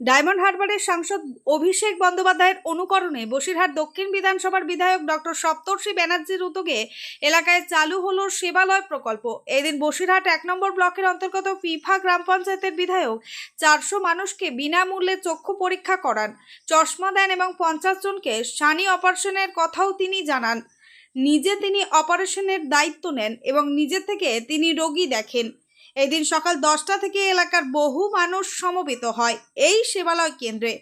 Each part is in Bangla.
ডায়মন্ড হারবারের সাংসদ অভিষেক বন্দ্যোপাধ্যায়ের অনুকরণে বসিরহাট দক্ষিণ বিধানসভার বিধায়ক ডক্টর সপ্তর্ষি ব্যানার্জির উদ্যোগে এলাকায় চালু হলো সেবালয় প্রকল্প। এদিন বসিরহাট এক নম্বর ব্লকের অন্তর্গত ফিফা গ্রাম পঞ্চায়েতের বিধায়ক চারশো মানুষকে বিনামূল্যে চক্ষু পরীক্ষা করান। চশমা দেন এবং পঞ্চাশ জনকে সানি অপারেশনের কথাও তিনি জানান। নিজে তিনি অপারেশনের দায়িত্ব নেন এবং নিজে থেকে তিনি রোগী দেখেন। এদিন সকাল দশটা থেকে এলাকার বহু মানুষ সমবেত হয় এই সেবালয় কেন্দ্রে।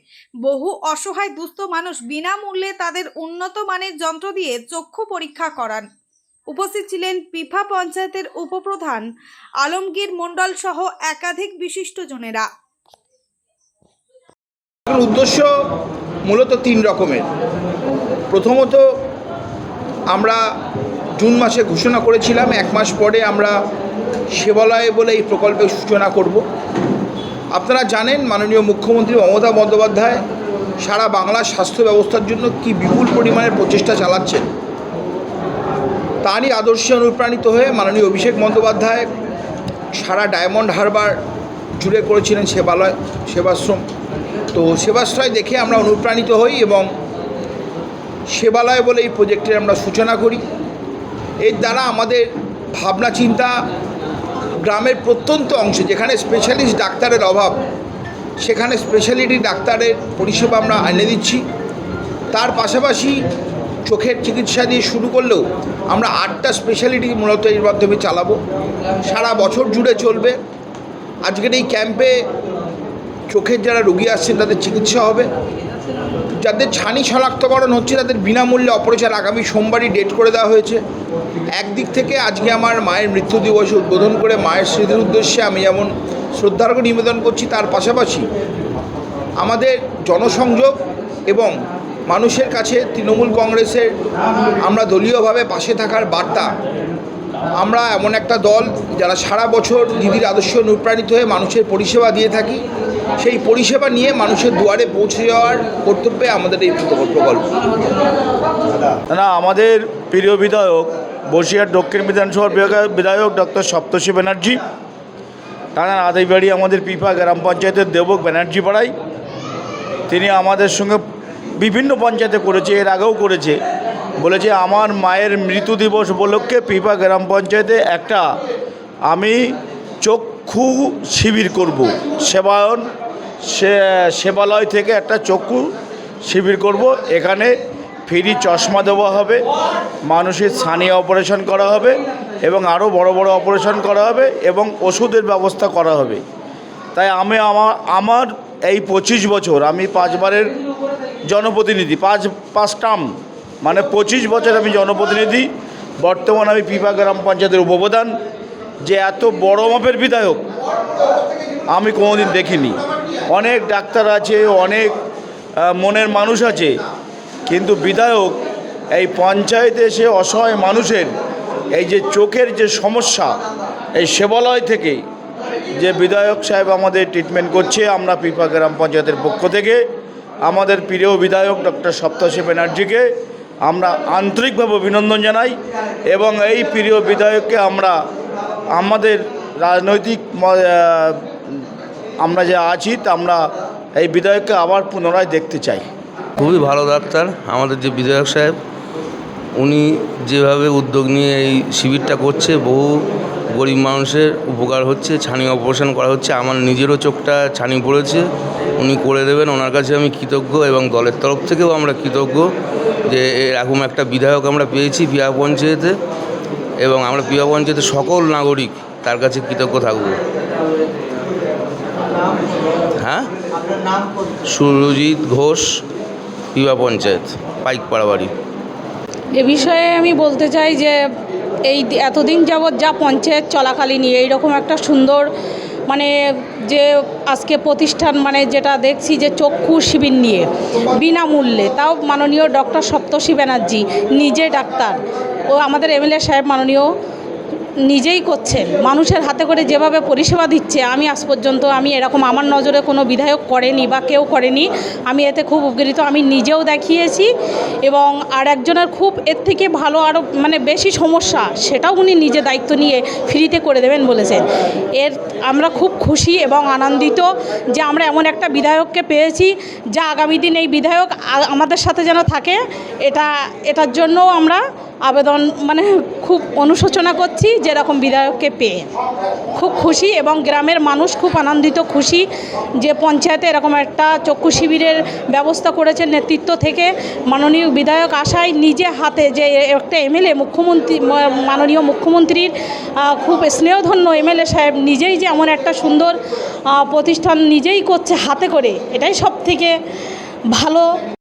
বহু অসহায় দুস্থ মানুষ বিনামূল্যে তাদের উন্নত মানের যন্ত্র দিয়ে চক্ষু পরীক্ষা করান। উপস্থিত ছিলেন পিফা পঞ্চায়েতের উপপ্রধান আলমগীর মণ্ডল সহ একাধিক বিশিষ্টজনেরা উদ্দেশ্য মূলত তিন রকমের। প্রথমত আমরা জুন মাসে ঘোষণা করেছিলাম, এক মাস পরে আমরা সেবালয় বলে এই প্রকল্পের সূচনা করব। আপনারা জানেন মাননীয় মুখ্যমন্ত্রী মমতা বন্দ্যোপাধ্যায় সারা বাংলার স্বাস্থ্য ব্যবস্থার জন্য কি বিপুল পরিমাণের প্রচেষ্টা চালাচ্ছেন? তারই আদর্শে অনুপ্রাণিত হয়ে মাননীয় অভিষেক বন্দ্যোপাধ্যায় সারা ডায়মন্ড হারবার জুড়ে করেছিলেন সেবালয়, সেবাশ্রম। তো সেবাশ্রয় দেখে আমরা অনুপ্রাণিত হই এবং সেবালয় বলে এই প্রজেক্টের আমরা সূচনা করি। এর দ্বারা আমাদের ভাবনা চিন্তা গ্রামের প্রত্যন্ত অংশে, যেখানে স্পেশালিস্ট ডাক্তারের অভাব, সেখানে স্পেশালিটি ডাক্তারের পরিষেবা আমরা এনে দিচ্ছি। তার পাশাপাশি চোখের চিকিৎসা দিয়ে শুরু করলেও আমরা আটটা স্পেশালিটি মূলত এর মাধ্যমে চালাবো। সারা বছর জুড়ে চলবে। আজকের এই ক্যাম্পে চোখের যারা রুগী আসছেন, তাদের চিকিৎসা হবে। যাদের ছানি শনাক্তকরণ হচ্ছে, তাদের বিনামূল্যে অপারেশন আগামী সোমবারই ডেট করে দেওয়া হয়েছে। একদিক থেকে আজকে আমার মায়ের মৃত্যু দিবস উদ্বোধন করে মায়ের স্মৃতির উদ্দেশ্যে আমি যেমন শ্রদ্ধার্ঘ নিবেদন করছি, তার পাশাপাশি আমাদের জনসংযোগ এবং মানুষের কাছে তৃণমূল কংগ্রেসের আমরা দলীয়ভাবে পাশে থাকার বার্তা আমরা এমন একটা দল যারা সারা বছর দিদির আদর্শ অনুপ্রাণিত হয়ে মানুষের পরিষেবা দিয়ে থাকি, সেই পরিষেবা নিয়ে মানুষের দুয়ারে পৌঁছে যাওয়ার কর্তব্যে আমাদের এই প্রকল্প। না আমাদের প্রিয় বিধায়ক, বসিরহাট দক্ষিণ বিধানসভার বিধায়ক- ডক্টর সপ্তর্ষি ব্যানার্জি, তার আদাই বাড়ি আমাদের পিপা গ্রাম পঞ্চায়েতের দেবক ব্যানার্জি পাড়ায়, তিনি আমাদের সঙ্গে বিভিন্ন পঞ্চায়েতে করেছে, এর আগেও করেছে। বলেছে আমার মায়ের মৃত্যু দিবস উপলক্ষে পিপা গ্রাম পঞ্চায়েতে একটা আমি চক্ষু শিবির করব। সেবায়ন, সে, সেবালয় থেকে একটা চক্ষু শিবির করব। এখানে ফ্রি চশমা দেওয়া হবে, মানুষের ছানি অপারেশন করা হবে এবং আরও বড় বড় অপারেশন করা হবে এবং ওষুধের ব্যবস্থা করা হবে। তাই আমি আমার আমার এই পঁচিশ বছর আমি পাঁচবারের জনপ্রতিনিধি, পাঁচ পাঁচ টার্ম মানে পঁচিশ বছর আমি জনপ্রতিনিধি, বর্তমান আমি পিপা গ্রাম পঞ্চায়েতের উপপ্রধান। যে এত বড় মাপের বিধায়ক আমি কোনোদিন দেখিনি। অনেক ডাক্তার আছে, অনেক মনের মানুষ আছে, কিন্তু বিধায়ক এই পঞ্চায়েতে এসে অসহায় মানুষের এই যে চোখের যে সমস্যা, এই সেবালয় থেকে যে বিধায়ক সাহেব আমাদের ট্রিটমেন্ট করছে, আমরা পিপা গ্রাম পঞ্চায়েতের পক্ষ থেকে, আমাদের প্রিয় বিধায়ক ডক্টর সপ্তর্ষি ব্যানার্জিকে আমরা আন্তরিকভাবে অভিনন্দন জানাই এবং এই প্রিয় বিধায়ককে আমরা আমাদের রাজনৈতিক আমরা যে আছি তা আমরা এই বিধায়ককে আবার পুনরায় দেখতে চাই। খুবই ভালো ডাক্তার, আমাদের যে বিধায়ক সাহেব, উনি যেভাবে উদ্যোগ নিয়ে এই শিবিরটা করছে, বহু গরিব মানুষের উপকার হচ্ছে, ছানি অপারেশন করা হচ্ছে, আমার নিজেরও চোখটা ছানি পড়েছে। উনি করে দেবেন, ওনার কাছে আমি কৃতজ্ঞ এবং দলের তরফ থেকেও আমরা কৃতজ্ঞ যে এরকম একটা বিধায়ক আমরা পেয়েছি পিয়া পঞ্চায়েতে এবং আমরা পিয়া পঞ্চায়েতের সকল নাগরিক তার কাছে কৃতজ্ঞ থাকব। হ্যাঁ? সুরজিৎ ঘোষ পিবা পঞ্চায়েত পাইকপাড়া বাড়ি এ বিষয়ে আমি বলতে চাই যে এই এতদিন যাবৎ যা পঞ্চায়েত চলাকালীন এইরকম একটা সুন্দর মানে যে আজকে প্রতিষ্ঠান মানে যেটা দেখছি যে চক্ষু শিবির নিয়ে, বিনামূল্যে। তাও মাননীয় ডক্টর সপ্তর্ষি ব্যানার্জি, নিজে ডাক্তার। ও আমাদের এমএলএ সাহেব মাননীয় নিজেই করছেন মানুষের হাতে করে যেভাবে পরিষেবা দিচ্ছে, আমি আজ পর্যন্ত আমি এরকম আমার নজরে কোনো বিধায়ক করেনি বা কেউ করেনি। আমি এতে খুব উপকৃত, আমি নিজেও দেখিয়েছি এবং আর একজনের খুব এর থেকে ভালো আরও মানে বেশি সমস্যা, সেটাও উনি নিজে দায়িত্ব নিয়ে ফ্রিতে করে দেবেন বলেছেন। এর আমরা খুব খুশি এবং আনন্দিত যে আমরা এমন একটা বিধায়ককে পেয়েছি যা আগামী দিন এই বিধায়ক আমাদের সাথে যেন থাকে, এটা, এটার জন্যও আমরা আবেদন মানে খুব অনুশোচনা করছি যে এরকম বিধায়ককে পেয়ে। খুব খুশি এবং গ্রামের মানুষ খুব আনন্দিত, খুশি যে পঞ্চায়েতে এরকম একটা চক্ষু শিবিরের ব্যবস্থা করেছে নেতৃত্ব থেকে। মাননীয় বিধায়ক আশায় নিজে হাতে যে একটা এমএলএ, মুখ্যমন্ত্রী মাননীয় মুখ্যমন্ত্রীর খুব স্নেহধন্য এমএলএ সাহেব নিজেই যে এমন একটা সুন্দর প্রতিষ্ঠান নিজেই করছে হাতে করে, এটাই সব থেকে ভালো।